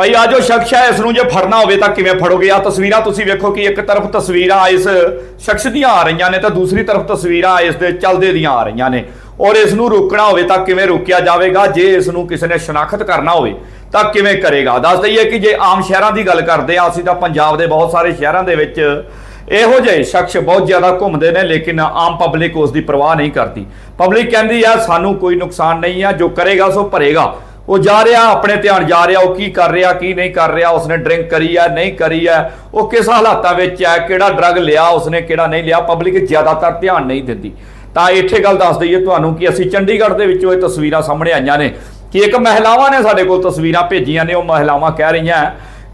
ਭਾਈ ਆ ਜੋ ਸ਼ਖਸ ਹੈ, ਇਸ ਨੂੰ ਜੇ ਫੜਨਾ ਹੋਵੇ ਤਾਂ ਕਿਵੇਂ ਫੜੋਗੇ? ਆ ਤਸਵੀਰਾਂ ਤੁਸੀਂ ਵੇਖੋ ਕਿ ਇੱਕ ਤਰਫ ਤਸਵੀਰਾਂ ਇਸ ਸ਼ਖਸ ਦੀਆਂ ਆ ਰਹੀਆਂ ਨੇ ਤਾਂ ਦੂਸਰੀ ਤਰਫ ਤਸਵੀਰਾਂ ਇਸ ਦੇ ਚਲਦੇ ਦੀਆਂ ਆ ਰਹੀਆਂ ਨੇ। ਔਰ ਇਸ ਨੂੰ ਰੋਕਣਾ ਹੋਵੇ ਤਾਂ ਕਿਵੇਂ ਰੋਕਿਆ ਜਾਵੇਗਾ? ਜੇ ਇਸ ਨੂੰ ਕਿਸੇ ਨੇ ਸ਼ਨਾਖਤ ਕਰਨਾ ਹੋਵੇ ਤਾਂ ਕਿਵੇਂ ਕਰੇਗਾ? ਦੱਸ ਦਈਏ ਕਿ ਜੇ ਆਮ ਸ਼ਹਿਰਾਂ ਦੀ ਗੱਲ ਕਰਦੇ ਆ ਅਸੀਂ ਤਾਂ ਪੰਜਾਬ ਦੇ ਬਹੁਤ ਸਾਰੇ ਸ਼ਹਿਰਾਂ ਦੇ ਵਿੱਚ ਇਹੋ ਜਿਹੇ ਸ਼ਖਸ ਬਹੁਤ ਜ਼ਿਆਦਾ ਘੁੰਮਦੇ ਨੇ, ਲੇਕਿਨ ਆਮ ਪਬਲਿਕ ਉਸ ਦੀ ਪਰਵਾਹ ਨਹੀਂ ਕਰਦੀ। ਪਬਲਿਕ ਕਹਿੰਦੀ ਆ, ਸਾਨੂੰ ਕੋਈ ਨੁਕਸਾਨ ਨਹੀਂ ਆ, ਜੋ ਕਰੇਗਾ ਸੋ ਭਰੇਗਾ। ਉਹ ਜਾ ਰਿਹਾ, ਆਪਣੇ ਧਿਆਨ ਜਾ ਰਿਹਾ, ਉਹ ਕੀ ਕਰ ਰਿਹਾ, ਕੀ ਨਹੀਂ ਕਰ ਰਿਹਾ, ਉਸਨੇ ਡਰਿੰਕ ਕਰੀ ਹੈ, ਨਹੀਂ ਕਰੀ ਹੈ, ਉਹ ਕਿਸ ਹਾਲਾਤਾਂ ਵਿੱਚ ਹੈ, ਕਿਹੜਾ ਡਰੱਗ ਲਿਆ, ਉਸਨੇ ਕਿਹੜਾ ਨਹੀਂ ਲਿਆ ਪਬਲਿਕ ਜ਼ਿਆਦਾਤਰ ਧਿਆਨ ਨਹੀਂ ਦਿੰਦੀ। ਤਾਂ ਇੱਥੇ ਗੱਲ ਦੱਸ ਦਈਏ ਤੁਹਾਨੂੰ ਕਿ ਅਸੀਂ ਚੰਡੀਗੜ੍ਹ ਦੇ ਵਿੱਚੋਂ ਇਹ ਤਸਵੀਰਾਂ ਸਾਹਮਣੇ ਆਈਆਂ ਨੇ ਕਿ ਇੱਕ ਮਹਿਲਾਵਾਂ ਨੇ ਸਾਡੇ ਕੋਲ ਤਸਵੀਰਾਂ ਭੇਜੀਆਂ ਨੇ, ਉਹ ਮਹਿਲਾਵਾਂ ਕਹਿ ਰਹੀਆਂ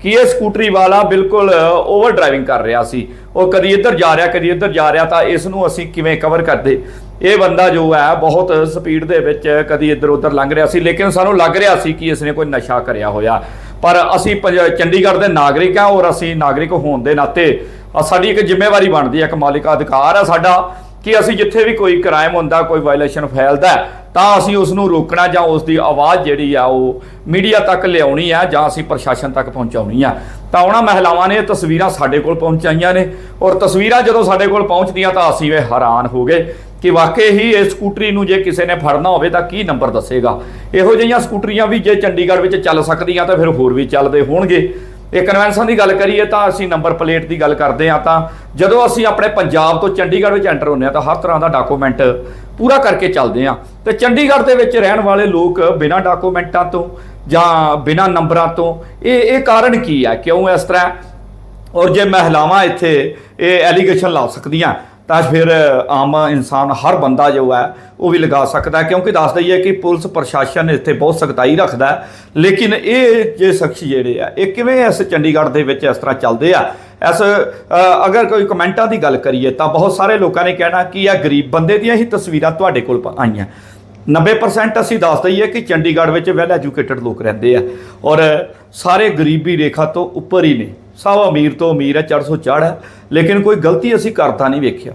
ਕਿ ਇਹ ਸਕੂਟਰੀ ਵਾਲਾ ਬਿਲਕੁਲ ਓਵਰ ਡਰਾਈਵਿੰਗ ਕਰ ਰਿਹਾ ਸੀ। ਉਹ ਕਦੀ ਇੱਧਰ ਜਾ ਰਿਹਾ, ਕਦੀ ਇੱਧਰ ਜਾ ਰਿਹਾ, ਤਾਂ ਇਸ ਨੂੰ ਅਸੀਂ ਕਿਵੇਂ ਕਵਰ ਕਰਦੇ? ਇਹ ਬੰਦਾ ਜੋ ਹੈ ਬਹੁਤ ਸਪੀਡ ਦੇ ਵਿੱਚ ਕਦੀ ਇੱਧਰ ਉੱਧਰ ਲੰਘ ਰਿਹਾ ਸੀ, ਲੇਕਿਨ ਸਾਨੂੰ ਲੱਗ ਰਿਹਾ ਸੀ ਕਿ ਇਸਨੇ ਕੋਈ ਨਸ਼ਾ ਕਰਿਆ ਹੋਇਆ। ਪਰ ਅਸੀਂ ਪੰਜ- ਚੰਡੀਗੜ੍ਹ ਦੇ ਨਾਗਰਿਕ ਹਾਂ ਔਰ ਅਸੀਂ ਨਾਗਰਿਕ ਹੋਣ ਦੇ ਨਾਤੇ ਸਾਡੀ ਇੱਕ ਜ਼ਿੰਮੇਵਾਰੀ ਬਣਦੀ ਹੈ, ਇੱਕ ਮੌਲਿਕ ਅਧਿਕਾਰ ਹੈ ਸਾਡਾ ਕਿ ਅਸੀਂ ਜਿੱਥੇ ਵੀ ਕੋਈ ਕ੍ਰਾਈਮ ਹੁੰਦਾ, ਕੋਈ ਵਾਇਲੇਸ਼ਨ ਫੈਲਦਾ ਤਾਂ ਅਸੀਂ ਉਸ ਨੂੰ ਰੋਕਣਾ ਜਾਂ ਉਸ ਦੀ ਆਵਾਜ਼ ਜਿਹੜੀ ਆ ਉਹ ਮੀਡੀਆ ਤੱਕ ਲਿਆਉਣੀ ਆ ਜਾਂ ਅਸੀਂ ਪ੍ਰਸ਼ਾਸਨ ਤੱਕ ਪਹੁੰਚਾਉਣੀ ਆ ਤਾਂ ਉਹਨਾਂ ਮਹਿਲਾਵਾਂ ਨੇ ਤਸਵੀਰਾਂ ਸਾਡੇ ਕੋਲ ਪਹੁੰਚਾਈਆਂ ਨੇ ਔਰ ਤਸਵੀਰਾਂ ਜਦੋਂ ਸਾਡੇ ਕੋਲ ਪਹੁੰਚਦੀਆਂ ਤਾਂ ਅਸੀਂ ਵੇ ਹੈਰਾਨ ਹੋ ਗਏ। ਕਿ ਵਾਕਈ ਹੀ ਇਹ ਸਕੂਟਰੀ ਨੂੰ ਜੇ ਕਿਸੇ ਨੇ ਫੜਨਾ ਹੋਵੇ ਤਾਂ ਕੀ ਨੰਬਰ ਦੱਸੇਗਾ? ਇਹੋ ਜਿਹੀਆਂ ਸਕੂਟਰੀਆਂ ਵੀ ਜੇ ਚੰਡੀਗੜ੍ਹ ਵਿੱਚ ਚੱਲ ਸਕਦੀਆਂ ਤਾਂ ਫਿਰ ਹੋਰ ਵੀ ਚੱਲਦੇ ਹੋਣਗੇ। ਇਹ ਕਨਵੈਨਸ਼ਨ ਦੀ ਗੱਲ ਕਰੀਏ ਤਾਂ ਅਸੀਂ ਨੰਬਰ ਪਲੇਟ ਦੀ ਗੱਲ ਕਰਦੇ ਹਾਂ ਤਾਂ ਜਦੋਂ ਅਸੀਂ ਆਪਣੇ ਪੰਜਾਬ ਤੋਂ ਚੰਡੀਗੜ੍ਹ ਵਿੱਚ ਐਂਟਰ ਹੁੰਦੇ ਹਾਂ ਤਾਂ ਹਰ ਤਰ੍ਹਾਂ ਦਾ ਡਾਕੂਮੈਂਟ ਪੂਰਾ ਕਰਕੇ ਚੱਲਦੇ ਹਾਂ। ਤੇ ਚੰਡੀਗੜ੍ਹ ਦੇ ਵਿੱਚ ਰਹਿਣ ਵਾਲੇ ਲੋਕ ਬਿਨਾਂ ਡਾਕੂਮੈਂਟਾਂ ਤੋਂ ਜਾਂ ਬਿਨਾਂ ਨੰਬਰਾਂ ਤੋਂ, ਇਹ ਇਹ ਕਾਰਨ ਕੀ ਹੈ? ਕਿਉਂ ਇਸ ਤਰ੍ਹਾਂ? ਔਰ ਜੇ ਮਹਿਲਾਵਾਂ ਇੱਥੇ ਇਹ ਐਲੀਗੇਸ਼ਨ ਲਾ ਸਕਦੀਆਂ ਤਾਂ ਫਿਰ ਆਮ ਇਨਸਾਨ, ਹਰ ਬੰਦਾ ਜੋ ਹੈ, ਉਹ ਵੀ ਲਗਾ ਸਕਦਾ ਕਿਉਂਕਿ ਦੱਸ ਦਈਏ ਕਿ ਪੁਲਿਸ ਪ੍ਰਸ਼ਾਸਨ ਇੱਥੇ ਬਹੁਤ ਸਖਤਾਈ ਰੱਖਦਾ ਲੇਕਿਨ ਇਹ ਜੇ ਸ਼ਖਸ ਜਿਹੜੇ ਆ, ਇਹ ਕਿਵੇਂ ਇਸ ਚੰਡੀਗੜ੍ਹ ਦੇ ਵਿੱਚ ਇਸ ਤਰ੍ਹਾਂ ਚੱਲਦੇ ਆ? ਇਸ ਅਗਰ ਕੋਈ ਕਮੈਂਟਾਂ ਦੀ ਗੱਲ ਕਰੀਏ, ਤਾਂ ਬਹੁਤ ਸਾਰੇ ਲੋਕਾਂ ਨੇ ਕਹਿਣਾ ਕਿ ਇਹ ਗਰੀਬ ਬੰਦੇ ਦੀਆਂ ਹੀ ਤਸਵੀਰਾਂ ਤੁਹਾਡੇ ਕੋਲ ਆਈਆਂ। 90% ਅਸੀਂ ਦੱਸ ਦਈਏ ਕਿ ਚੰਡੀਗੜ੍ਹ ਵਿੱਚ ਵੈਲ ਐਜੂਕੇਟਡ ਲੋਕ ਰਹਿੰਦੇ ਆ। ਔਰ ਸਾਰੇ ਗਰੀਬੀ ਰੇਖਾ ਤੋਂ ਉੱਪਰ ਹੀ ਨੇ। ਸਭ ਅਮੀਰ ਤੋਂ ਅਮੀਰ ਹੈ ਚੜ੍ਹ ਸੌ ਚੜ੍ਹ ਹੈ। ਲੇਕਿਨ ਕੋਈ ਗਲਤੀ ਅਸੀਂ ਕਰਤਾ ਨਹੀਂ ਵੇਖਿਆ।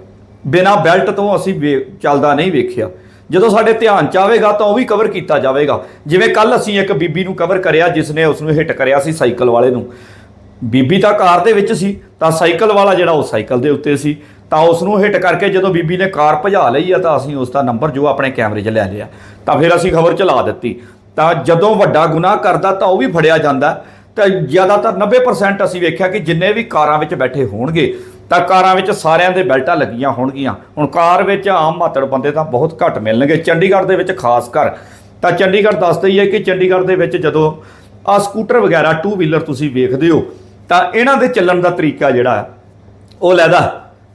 ਬਿਨਾ ਬੈਲਟ ਤੋਂ ਅਸੀਂ ਵੇ- ਚੱਲਦਾ ਨਹੀਂ ਵੇਖਿਆ। ਜਦੋਂ ਸਾਡੇ ਧਿਆਨ ਚ ਆਵੇਗਾ ਤਾਂ ਉਹ ਵੀ ਕਵਰ ਕੀਤਾ ਜਾਵੇਗਾ। ਜਿਵੇਂ ਕੱਲ ਅਸੀਂ ਇੱਕ ਬੀਬੀ ਨੂੰ ਕਵਰ ਕਰਿਆ ਜਿਸ ਨੇ ਉਸ ਨੂੰ ਹਿੱਟ ਕਰਿਆ ਸੀ ਸਾਈਕਲ ਵਾਲੇ ਨੂੰ। ਬੀਬੀ ਤਾਂ ਕਾਰ ਦੇ ਵਿੱਚ ਸੀ, ਤਾਂ ਸਾਈਕਲ ਵਾਲਾ ਜਿਹੜਾ ਉਹ ਸਾਈਕਲ ਦੇ ਉੱਤੇ ਸੀ, ਤਾਂ ਉਸ ਨੂੰ ਹਿੱਟ ਕਰਕੇ ਜਦੋਂ ਬੀਬੀ ਨੇ ਕਾਰ ਭਜਾ ਲਈ ਆ, ਤਾਂ ਅਸੀਂ ਉਸ ਦਾ ਨੰਬਰ ਜੋ ਆਪਣੇ ਕੈਮਰੇ 'ਚ ਲੈ ਲਿਆ। ਤਾਂ ਫਿਰ ਅਸੀਂ ਖਬਰ ਚਲਾ ਦਿੱਤੀ। ਤਾਂ ਜਦੋਂ ਵੱਡਾ ਗੁਨਾਹ ਕਰਦਾ ਤਾਂ ਉਹ ਵੀ ਫੜਿਆ ਜਾਂਦਾ। ਤਾਂ ਜ਼ਿਆਦਾਤਰ 90% ਅਸੀਂ ਵੇਖਿਆ ਕਿ ਜਿੰਨੇ ਵੀ ਕਾਰਾਂ ਵਿੱਚ ਬੈਠੇ ਹੋਣਗੇ ਤਾਂ ਕਾਰਾਂ ਵਿੱਚ ਸਾਰਿਆਂ ਦੇ ਬੈਲਟਾਂ ਲੱਗੀਆਂ ਹੋਣਗੀਆਂ। ਹੁਣ ਕਾਰ ਵਿੱਚ ਆਮ ਮਾਤੜ ਬੰਦੇ ਤਾਂ ਬਹੁਤ ਘੱਟ ਮਿਲਣਗੇ। ਚੰਡੀਗੜ੍ਹ ਦੇ ਵਿੱਚ ਖਾਸ ਕਰ। ਤਾਂ ਚੰਡੀਗੜ੍ਹ ਦੱਸ ਦਈਏ ਕਿ ਚੰਡੀਗੜ੍ਹ ਦੇ ਵਿੱਚ ਜਦੋਂ ਆ ਸਕੂਟਰ ਵਗੈਰਾ ਟੂ ਵੀਲਰ ਤੁਸੀਂ ਵੇਖਦੇ ਹੋ, ਤਾਂ ਇਹਨਾਂ ਦੇ ਚੱਲਣ ਦਾ ਤਰੀਕਾ ਜਿਹੜਾ ਉਹ ਲੈਦਾ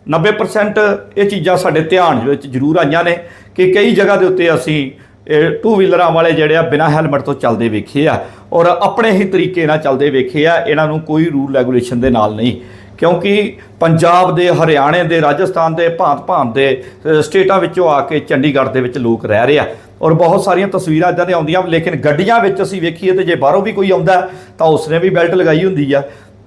90% ਇਹ ਚੀਜ਼ਾਂ ਸਾਡੇ ਧਿਆਨ ਵਿੱਚ ਜ਼ਰੂਰ ਆਈਆਂ ਨੇ ਕਿ ਕਈ ਜਗ੍ਹਾ ਦੇ ਉੱਤੇ ਅਸੀਂ ਇਹ ਟੂ ਵੀਲਰਾਂ ਵਾਲੇ ਜਿਹੜੇ ਆ ਬਿਨਾਂ ਹੈਲਮਟ ਤੋਂ ਚੱਲਦੇ ਵੇਖੇ ਆ। ਔਰ ਆਪਣੇ ਹੀ ਤਰੀਕੇ ਨਾਲ ਚੱਲਦੇ ਵੇਖੇ ਆ। ਇਹਨਾਂ ਨੂੰ ਕੋਈ ਰੂਲ ਰੈਗੂਲੇਸ਼ਨ ਦੇ ਨਾਲ ਨਹੀਂ। ਕਿਉਂਕਿ ਪੰਜਾਬ ਦੇ, ਹਰਿਆਣੇ ਦੇ, ਰਾਜਸਥਾਨ ਦੇ ਭਾਂਤ-ਭਾਂਤ ਦੇ ਸਟੇਟਾਂ ਵਿੱਚੋਂ ਆ ਕੇ ਚੰਡੀਗੜ੍ਹ ਦੇ ਵਿੱਚ ਲੋਕ ਰਹਿ ਰਹੇ ਆ। ਔਰ ਬਹੁਤ ਸਾਰੀਆਂ ਤਸਵੀਰਾਂ ਇਦਾਂ ਦੀਆਂ ਆਉਂਦੀਆਂ, ਲੇਕਿਨ ਗੱਡੀਆਂ ਵਿੱਚ ਅਸੀਂ ਵੇਖੀਏ ਤੇ ਜੇ ਬਾਹਰੋਂ ਵੀ ਕੋਈ ਆਉਂਦਾ, ਤਾਂ ਉਸਨੇ ਵੀ ਬੈਲਟ ਲਗਾਈ ਹੁੰਦੀ ਆ।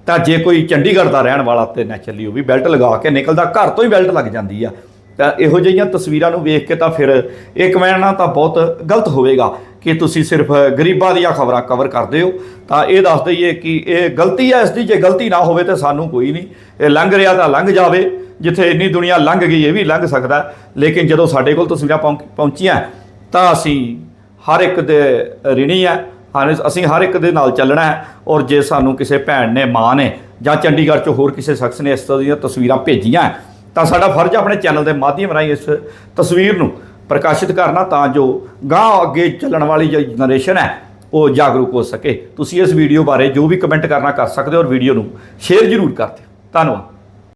ਤਾਂ ਜੇ ਕੋਈ ਚੰਡੀਗੜ੍ਹ ਦਾ ਰਹਿਣ ਵਾਲਾ ਤੇ ਨੈਚੁਰਲੀ ਉਹ ਵੀ ਬੈਲਟ ਲਗਾ ਕੇ ਨਿਕਲਦਾ, ਘਰ ਤੋਂ ਹੀ ਬੈਲਟ ਲੱਗ ਜਾਂਦੀ ਆ। ਤਾਂ ਇਹੋ ਜਿਹੀਆਂ ਤਸਵੀਰਾਂ ਨੂੰ ਵੇਖ ਕੇ ਤਾਂ ਫਿਰ ਇਹ ਕਮੈਣਾ ਤਾਂ ਬਹੁਤ ਗਲਤ ਹੋਵੇਗਾ। ਕਿ ਤੁਸੀਂ ਸਿਰਫ ਗਰੀਬਾਂ ਦੀਆਂ ਖਬਰਾਂ ਕਵਰ ਕਰਦੇ ਹੋ, ਤਾਂ ਇਹ ਦੱਸ ਦਈਏ ਕਿ ਇਹ ਗਲਤੀ ਹੈ, ਇਸ ਦੀ ਜੇ ਗਲਤੀ ਨਾ ਹੋਵੇ ਤਾਂ ਸਾਨੂੰ ਕੋਈ ਨਹੀਂ। ਇਹ ਲੰਘ ਰਿਹਾ ਤਾਂ ਲੰਘ ਜਾਵੇ, ਜਿੱਥੇ ਇੰਨੀ ਦੁਨੀਆ ਲੰਘ ਗਈ ਇਹ ਵੀ ਲੰਘ ਸਕਦਾ ਲੇਕਿਨ ਜਦੋਂ ਸਾਡੇ ਕੋਲ ਤਸਵੀਰਾਂ ਪਹੁੰਚ- ਪਹੁੰਚੀਆਂ, ਤਾਂ ਅਸੀਂ ਹਰ ਇੱਕ ਦੇ ਰਿਣੀ ਹੈ ਹਾਂ ਅਸੀਂ ਹਰ ਇੱਕ ਦੇ ਨਾਲ ਚੱਲਣਾ ਹੈ। ਔਰ ਜੇ ਸਾਨੂੰ ਕਿਸੇ ਭੈਣ ਨੇ, ਮਾਂ ਨੇ ਜਾਂ ਚੰਡੀਗੜ੍ਹ ਚੋਂ ਹੋਰ ਕਿਸੇ ਸ਼ਖਸ ਨੇ ਇਸ ਤਰ੍ਹਾਂ ਦੀਆਂ ਤਸਵੀਰਾਂ ਭੇਜੀਆਂ, ਤਾਂ ਸਾਡਾ ਫਰਜ਼ ਆਪਣੇ ਚੈਨਲ ਦੇ ਮਾਧਿਅਮ ਰਾਹੀਂ ਇਸ ਤਸਵੀਰ ਨੂੰ ਪ੍ਰਕਾਸ਼ਿਤ ਕਰਨਾ ਤਾਂ ਜੋ ਗਾਂ ਅੱਗੇ ਚੱਲਣ ਵਾਲੀ ਜਿਹੜੀ ਜਨਰੇਸ਼ਨ ਹੈ, ਉਹ ਜਾਗਰੂਕ ਹੋ ਸਕੇ। ਤੁਸੀਂ ਇਸ ਵੀਡੀਓ ਬਾਰੇ ਜੋ ਵੀ ਕਮੈਂਟ ਕਰਨਾ ਕਰ ਸਕਦੇ ਹੋ ਔਰ ਵੀਡੀਓ ਨੂੰ ਸ਼ੇਅਰ ਜ਼ਰੂਰ ਕਰ ਦਿਓ। ਧੰਨਵਾਦ।